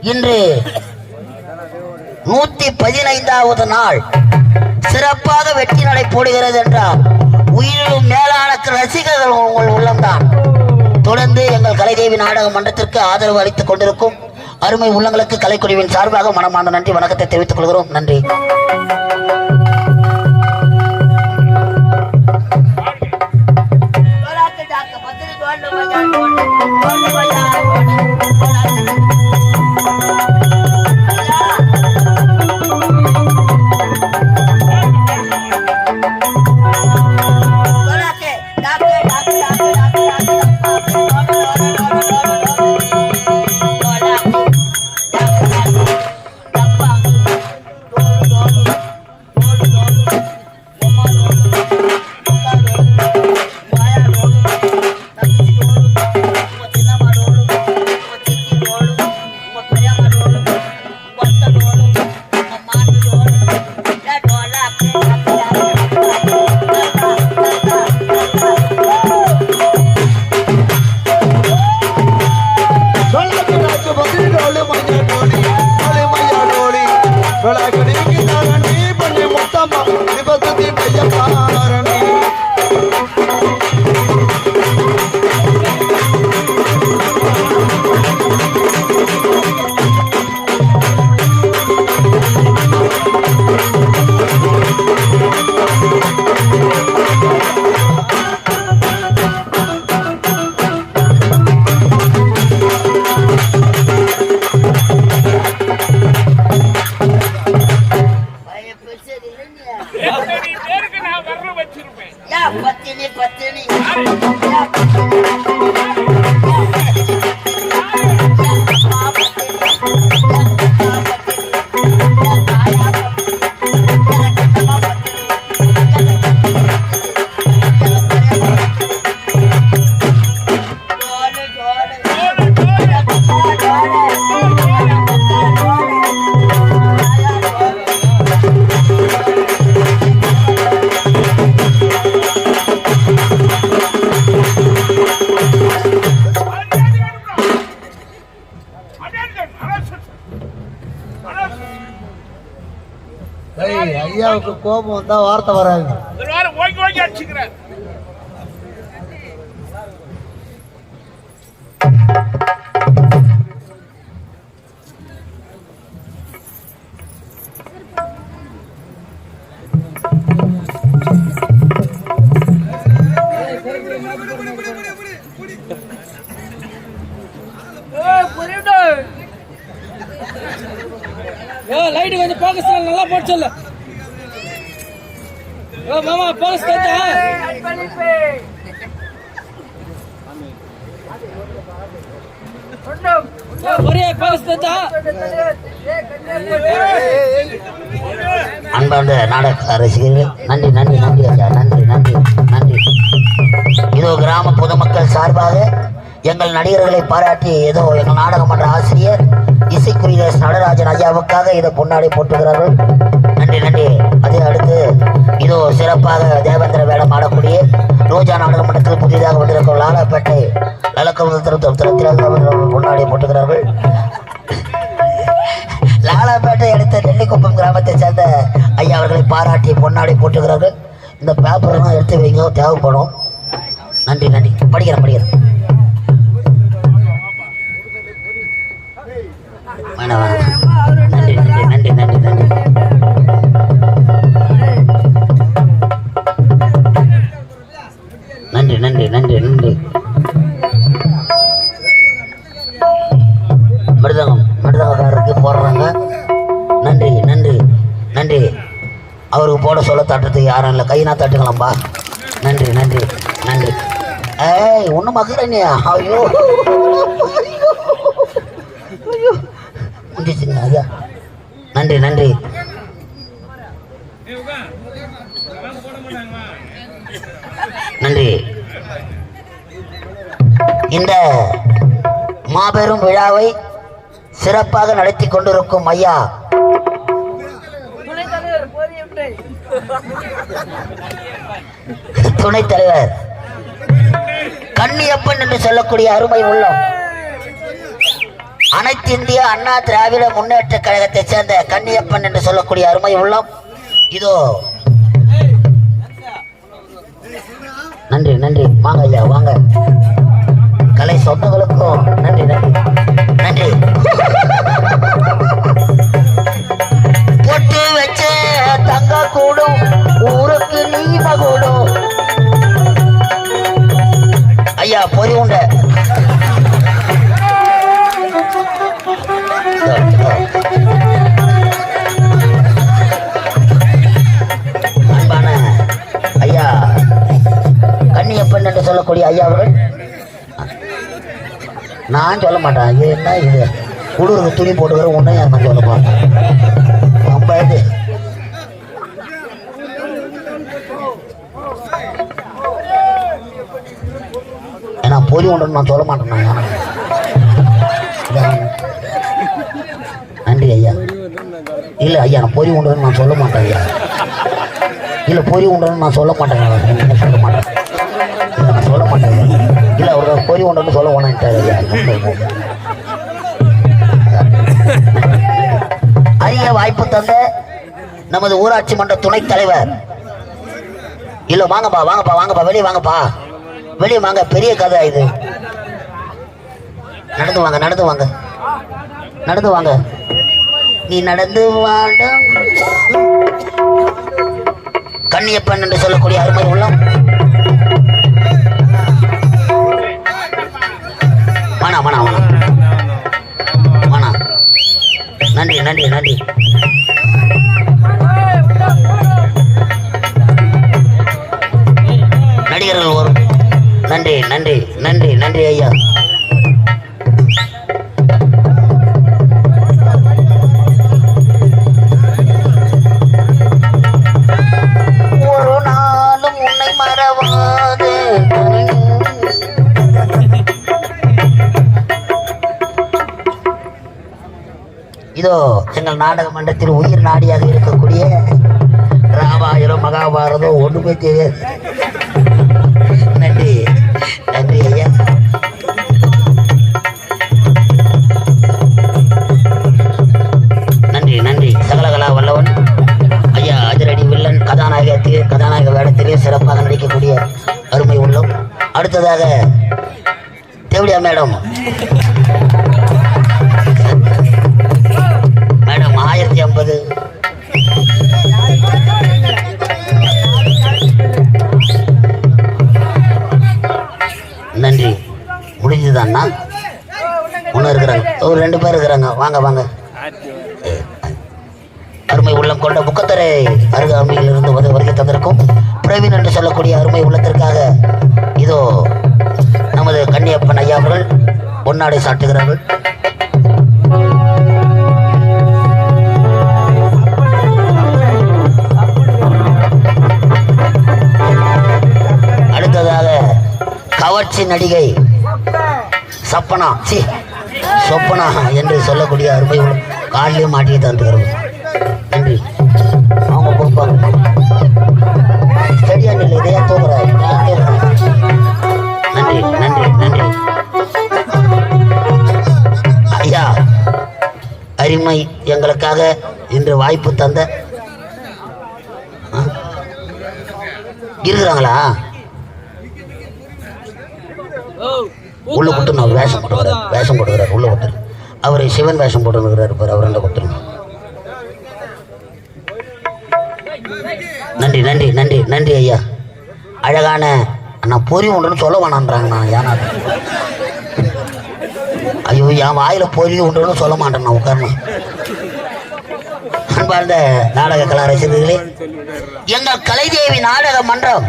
இன்று நூத்தி பதினைந்தாவது நாள் சிறப்பாக வெற்றி நடை போடுகிறது என்றால் உயிரிலும் மேலான ரசிகர்கள் உங்கள் உள்ளம்தான். தொடர்ந்து எங்கள் கலைதேவி நாடக மன்றத்திற்கு ஆதரவு அளித்துக் கொண்டிருக்கும் அருமை உள்ளங்களுக்கு கலைக்குழுவின் சார்பாக மனமார்ந்த நன்றி வணக்கத்தை தெரிவித்துக் கொள்கிறோம். நன்றி. டொலக்கு கோபம் வந்தா வார்த்தை வராது லைட்டு கொஞ்சம் பாகிஸ்தான் நல்லா போட்டு சொல்லு. மாமா போக்கஸ் தெரிஞ்சா ஒரே போக்கஸ் தெரிஞ்சா அன்பார்ந்த நாடக ரசிகர்கள் நன்றி நன்றி நன்றி ஐயா நன்றி நன்றி நன்றி. இதோ கிராம பொதுமக்கள் சார்பாக எங்கள் நடிகர்களை பாராட்டி ஏதோ எங்கள் நாடகமன்ற ஆசிரியர் இசைக்குரிய நடராஜன் ஐயாவுக்காக இதை பொன்னாடி போட்டுகிறார்கள். நன்றி நன்றி. அதை அடுத்து இதோ சிறப்பாக தேவேந்திர வேடம் ஆடக்கூடிய ரோஜா நாடகமன்றத்தில் புதிதாக வந்திருக்கும் லாலாப்பேட்டை லலக்கமுதத்திரம் முன்னாடி போட்டுகிறார்கள் லாலாப்பேட்டை அடுத்த நெல்லிக்குப்பம் கிராமத்தை சேர்ந்த ஐயா அவர்களை பாராட்டி பொன்னாடி போட்டுகிறார்கள் இந்த பேப்பரெல்லாம் எடுத்து வைங்க தேவைப்படும். நன்றி நன்றி. படிக்கிறேன் படிக்கிறேன். நன்றி நன்றி நன்றி நன்றி நன்றி. நன்றி நன்றி நன்றி மிருதகம் மிருதங்கம் போடுறாங்க. நன்றி நன்றி நன்றி அவருக்கு போட சொல்ல தட்டுறதுக்கு யாரும் இல்லை. கைனா தட்டுங்களாம்பா. நன்றி நன்றி நன்றி ஏய் ஒன்றும் மக்கிறேனே ஐயோ. ஐயோ. முடிச்சுங்க ஐயா. நன்றி நன்றி நன்றி இந்த மாபெரும் விழாவை சிறப்பாக நடத்தி கொண்டிருக்கும் ஐயா. துணைத் தலைவர். கண்ணியப்பன் என்று சொல்லக்கூடிய அருமை உள்ளம். அனைத்து இந்திய அண்ணா திராவிட முன்னேற்ற கழகத்தை சேர்ந்த கண்ணியப்பன் என்று சொல்லக்கூடிய அருமை உள்ளம். இதோ. நன்றி நன்றி. வாங்க ஐயா வாங்க. கலை சொந்தங்களுக்கும் நன்றி நன்றி. நன்றி. நான் சொல்ல மாட்டேன். இது என்ன இது? குளிருக்கு துணி போட்டுக்கிற உன்னை நான் சொல்ல மாட்டேன் ரொம்ப இது. ஏன்னா பொதி ஒன்று நான் சொல்ல மாட்டேன் நன்றி ஐயா. இல்லை ஐயா நான் பொறி உண்டுன்னு நான் சொல்ல மாட்டேன் ஐயா. இல்லை பொறி உண்டுன்னு நான் சொல்ல மாட்டேன். சொல்ல மாட்டேன். அவர் ஒன்று சொல்ல வேணான்ட்டார் அரிய வாய்ப்பு தந்த நமது ஊராட்சி மன்ற துணைத் தலைவர். இல்ல வாங்கப்பா வாங்கப்பா வாங்கப்பா வெளியே வாங்கப்பா. வெளியே வாங்க பெரிய கதை இது. நடந்து வாங்க நடந்து வாங்க. நடந்து வாங்க. நீ நடந்து வாட. கண்ணியப்பன் என்று சொல்லக்கூடிய அருமை உள்ளம். வேணாம் வேணாம் வேணாம். வேணாம். நன்றி நன்றி நன்றி. நடிகர்கள் வரும் நன்றி நன்றி நன்றி நன்றி ஐயா. எங்கள் நாடக மன்றத்தில் உயிர் நாடியாக இருக்கக்கூடிய ராமாயணம் மகாபாரதம் ஒன்றுமே தெரியாது. நன்றி. நன்றி ஐயா. நன்றி நன்றி. சகலகலா வல்லவன். ஐயா அதிரடி வில்லன் கதாநாயகத்திலே கதாநாயக வேடத்திலே சிறப்பாக நடிக்கக்கூடிய அருமை உள்ளம். அடுத்ததாக தேவடியா மேடம் மேடம். ஆயிரத்தி நன்றி. முடிஞ்சுதாண்ணா ஒன்று இருக்கிறாங்க. ஒரு ரெண்டு பேர் இருக்கிறாங்க. வாங்க வாங்க. அருமை உள்ளம் கொண்ட முக்கத்தரை அருகாமையிலிருந்து வந்து வருகை தந்திருக்கும் பிரவீன் என்று சொல்லக்கூடிய அருமை உள்ளத்திற்காக இதோ நமது கன்னியப்பன் ஐயா அவர்கள் பொன்னாடை சாட்டுகிறார்கள். கவர்ச்சி நடிகை. சப்பனா. சி. சொப்பனா என்று சொல்லக்கூடிய அருமை உள்ள- காலிலே தந்து வருவோம் நன்றி. அவங்க கொடுப்பாங்க ஸ்டடியா இல்லை இதையா தூக்குறாரு நன்றி நன்றி நன்றி. ஐயா அருமை எங்களுக்காக இன்று வாய்ப்பு தந்த இருக்கிறாங்களா? உள்ள கொடுத்து நான் வேஷம் போட்டுக்கிறார் வேஷம் போட்டுக்கிறார். உள்ள கொடுத்துரு அவர் சிவன் வேஷம் போட்டுருக்கிறார் பாரு. அவர் கொடுத்துருங்க நன்றி நன்றி நன்றி நன்றி ஐயா. அழகான நான் பொறி உண்டுன்னு சொல்ல வேணான்றாங்கண்ணா ஏன்னா ஐயோ என் வாயில் பொறி உண்டுன்னு சொல்ல மாட்டேன் நான் உட்காரணும் அன்பார்ந்த நாடக கலா ரசிகர்களே எங்கள் கலைதேவி நாடக மன்றம்.